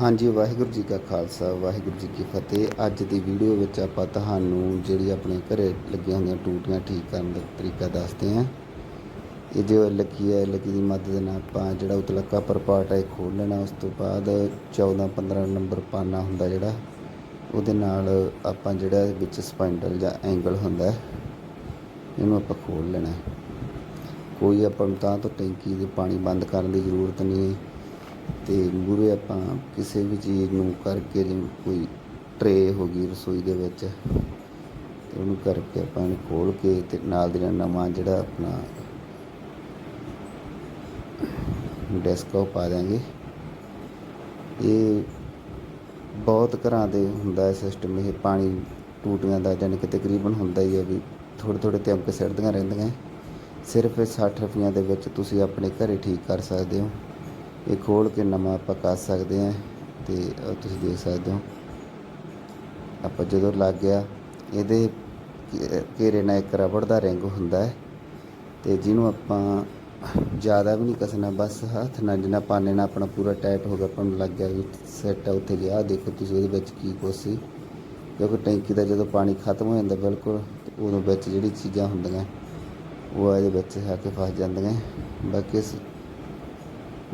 ਹਾਂਜੀ, ਵਾਹਿਗੁਰੂ ਜੀ ਕਾ ਖਾਲਸਾ, ਵਾਹਿਗੁਰੂ ਜੀ ਕੀ ਫਤਿਹ। ਅੱਜ ਦੀ ਵੀਡੀਓ ਵਿੱਚ ਆਪਾਂ ਤੁਹਾਨੂੰ ਜਿਹੜੀ ਆਪਣੇ ਘਰੇ ਲੱਗੀਆਂ ਹੁੰਦੀਆਂ ਟੂਟੀਆਂ ਠੀਕ ਕਰਨ ਦਾ ਤਰੀਕਾ ਦੱਸਦੇ ਹਾਂ। ਇਹ ਜੋ ਲੱਕੀ ਹੈ ਲੱਕੀ ਦੀ ਮਦਦ ਨਾਲ ਆਪਾਂ ਜਿਹੜਾ ਉਤਲਾ ਕਾਪਰ ਪਾਰਟ ਹੈ ਖੋਲ ਲੈਣਾ। ਉਸ ਤੋਂ ਬਾਅਦ 14 15 ਨੰਬਰ ਪਾਨਾ ਹੁੰਦਾ ਜਿਹੜਾ, ਉਹਦੇ ਨਾਲ ਆਪਾਂ ਜਿਹੜਾ ਵਿੱਚ ਸਪਾਈਂਡਲ ਜਾਂ ਐਂਗਲ ਹੁੰਦਾ ਇਹਨੂੰ ਆਪਾਂ ਖੋਲ ਲੈਣਾ ਕੋਈ ਆਪਾਂ ਨੂੰ ਤਾਂ ਤੋਂ ਟੈਂਕੀ ਦੇ ਪਾਣੀ ਬੰਦ ਕਰਨ ਦੀ ਜ਼ਰੂਰਤ ਨਹੀਂ ਤੇ ਮੂਰੇ ਆਪਾਂ ਕਿਸੇ ਵੀ ਚੀਜ਼ ਨੂੰ ਕਰਕੇ ਜਿਵੇਂ ਕੋਈ ਟਰੇ ਹੋ ਗਈ ਰਸੋਈ ਦੇ ਵਿੱਚ, ਤੇ ਉਹਨੂੰ ਕਰਕੇ ਆਪਾਂ ਇਹਨੂੰ ਖੋਲ ਕੇ ਤੇ ਨਾਲ ਦੀ ਨਾਲ ਨਵਾਂ ਜਿਹੜਾ ਆਪਣਾ ਡੈਸਕ ਉਹ ਪਾ ਦਿਆਂਗੇ। ਇਹ ਬਹੁਤ ਘਰਾਂ ਦੇ ਹੁੰਦਾ ਹੈ ਸਿਸਟਮ ਇਹ ਪਾਣੀ ਟੂਟੀਆਂ ਦਾ ਜਾਣੀ ਕਿ ਤਕਰੀਬਨ ਹੁੰਦਾ ਹੀ ਹੈ ਵੀ ਥੋੜ੍ਹੇ ਥੋੜ੍ਹੇ ਤਿਮਕੇ ਸਿਰਦੀਆਂ ਰਹਿੰਦੀਆਂ। ਸਿਰਫ ਇਹ 60 ਰੁਪਈਆਂ ਦੇ ਵਿੱਚ ਤੁਸੀਂ ਆਪਣੇ ਘਰੇ ਠੀਕ ਕਰ ਸਕਦੇ ਹੋ। ਇਹ ਖੋਲ ਕੇ ਨਵਾਂ ਆਪਾਂ ਕਰ ਸਕਦੇ ਹਾਂ ਤੇ ਤੁਸੀਂ ਦੇਖ ਸਕਦੇ ਹੋ। ਆਪਾਂ ਜਦੋਂ ਲੱਗ ਗਿਆ, ਇਹਦੇ ਘੇਰੇ ਨਾਲ ਇੱਕ ਰਬੜ ਦਾ ਰਿੰਗ ਹੁੰਦਾ ਹੈ ਤੇ ਜਿਹਨੂੰ ਆਪਾਂ ਜ਼ਿਆਦਾ ਵੀ ਨਹੀਂ ਕੱਸਣਾ, ਬਸ ਹੱਥ ਨਾਲ ਜਿੰਨਾ ਪਾਣੇ ਨਾਲ ਆਪਣਾ ਪੂਰਾ ਟਾਈਟ ਹੋ ਗਿਆ, ਆਪਾਂ ਨੂੰ ਲੱਗ ਗਿਆ ਵੀ ਸੈੱਟ ਆ ਉੱਥੇ ਗਿਆ। ਦੇਖੋ ਤੁਸੀਂ ਉਹਦੇ ਵਿੱਚ ਕੀ ਕੁਛ ਸੀ। ਕਿਉਂਕਿ ਟੈਂਕੀ ਦਾ ਜਦੋਂ ਪਾਣੀ ਖਤਮ ਹੋ ਜਾਂਦਾ ਬਿਲਕੁਲ ਉਦੋਂ ਵਿੱਚ ਜਿਹੜੀ ਚੀਜ਼ਾਂ ਹੁੰਦੀਆਂ, ਉਹ ਇਹਦੇ ਵਿੱਚ ਆ ਕੇ ਫਸ ਜਾਂਦੀਆਂ। ਬਾਕੀ ਇਸ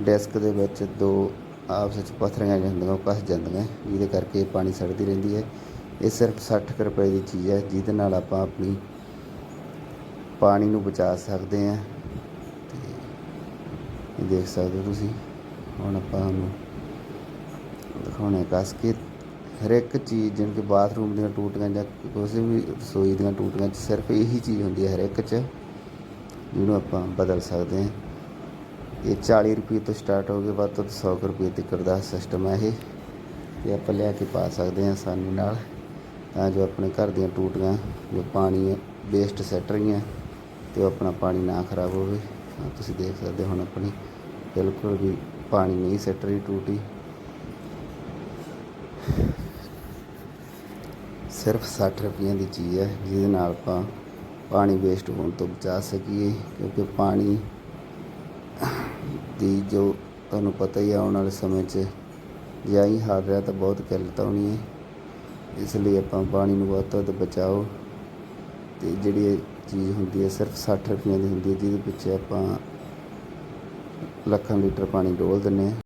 ਡੈਸਕ ਦੇ ਵਿੱਚ ਦੋ ਆਪਸ ਵਿੱਚ ਪੱਥਰੀਆਂ ਜਿਹੀਆਂ ਹੁੰਦੀਆਂ, ਉਹ ਫਸ ਜਾਂਦੀਆਂ, ਜਿਹਦੇ ਕਰਕੇ ਪਾਣੀ ਸੜਦੀ ਰਹਿੰਦੀ ਹੈ। ਇਹ ਸਿਰਫ 60 ਕੁ ਰੁਪਏ ਦੀ ਚੀਜ਼ ਹੈ, ਜਿਹਦੇ ਨਾਲ ਆਪਾਂ ਆਪਣੀ ਪਾਣੀ ਨੂੰ ਬਚਾ ਸਕਦੇ ਹਾਂ। ਤੇ ਇਹ ਦੇਖ ਸਕਦੇ ਹੋ ਤੁਸੀਂ। ਹੁਣ ਆਪਾਂ ਨੂੰ ਦਿਖਾਉਣੇ ਕਸ ਕੇ। ਹਰ ਇੱਕ ਚੀਜ਼ ਜਿਵੇਂ ਕਿ ਬਾਥਰੂਮ ਦੀਆਂ ਟੂਟੀਆਂ ਜਾਂ ਕਿਸੇ ਵੀ ਰਸੋਈ ਦੀਆਂ ਟੂਟੀਆਂ 'ਚ ਸਿਰਫ ਇਹੀ ਚੀਜ਼ ਹੁੰਦੀ ਹੈ ਹਰ ਇੱਕ 'ਚ, ਜਿਹਨੂੰ ਆਪਾਂ ਬਦਲ ਸਕਦੇ ਹਾਂ। ਇਹ 40 ਰੁਪਏ ਤੋਂ ਸਟਾਰਟ ਹੋ ਕੇ ਵੱਧ ਤੋਂ ਵੱਧ 100 ਕੁ ਰੁਪਏ ਤੱਕ ਦਾ ਸਿਸਟਮ ਹੈ ਇਹ। ਤੇ ਆਪਾਂ ਲਿਆ ਕੇ ਪਾ ਸਕਦੇ ਹਾਂ ਆਸਾਨੀ ਨਾਲ, ਤਾਂ ਜੋ ਆਪਣੇ ਘਰ ਦੀਆਂ ਟੂਟੀਆਂ, ਜੋ ਪਾਣੀ ਵੇਸਟ ਸੱਟ ਰਹੀਆਂ, ਤੇ ਉਹ ਆਪਣਾ ਪਾਣੀ ਨਾ ਖਰਾਬ ਹੋਵੇ। ਤਾਂ ਤੁਸੀਂ ਦੇਖ ਸਕਦੇ ਹੋ ਹੁਣ ਆਪਣੀ ਬਿਲਕੁਲ ਵੀ ਪਾਣੀ ਨਹੀਂ ਸੱਟ ਰਹੀ ਟੂਟੀ। ਸਿਰਫ 60 ਰੁਪਈਆਂ ਦੀ ਚੀਜ਼ ਹੈ, ਜਿਹਦੇ ਨਾਲ ਆਪਾਂ ਪਾਣੀ ਵੇਸਟ ਹੋਣ ਤੋਂ ਬਚਾ ਸਕੀਏ, ਕਿਉਂਕਿ ਪਾਣੀ ਦੀ ਜੋ ਤੁਹਾਨੂੰ ਪਤਾ ਹੀ ਹੈ ਆਉਣ ਵਾਲੇ ਸਮੇਂ 'ਚ ਜੇ ਆਹੀ ਹਾਰ ਰਿਹਾ ਤਾਂ ਬਹੁਤ ਕਿੱਲਤ ਆਉਣੀ ਹੈ। ਇਸ ਲਈ ਆਪਾਂ ਪਾਣੀ ਨੂੰ ਵੱਧ ਤੋਂ ਵੱਧ ਬਚਾਓ ਤੇ ਜਿਹੜੀ ਇਹ ਚੀਜ਼ ਹੁੰਦੀ ਹੈ, ਸਿਰਫ 60 ਰੁਪਈਆਂ ਦੀ ਹੁੰਦੀ ਹੈ, ਜਿਹਦੇ ਪਿੱਛੇ ਆਪਾਂ ਲੱਖਾਂ ਲੀਟਰ ਪਾਣੀ ਡੋਲ ਦਿੰਦੇ ਹਾਂ।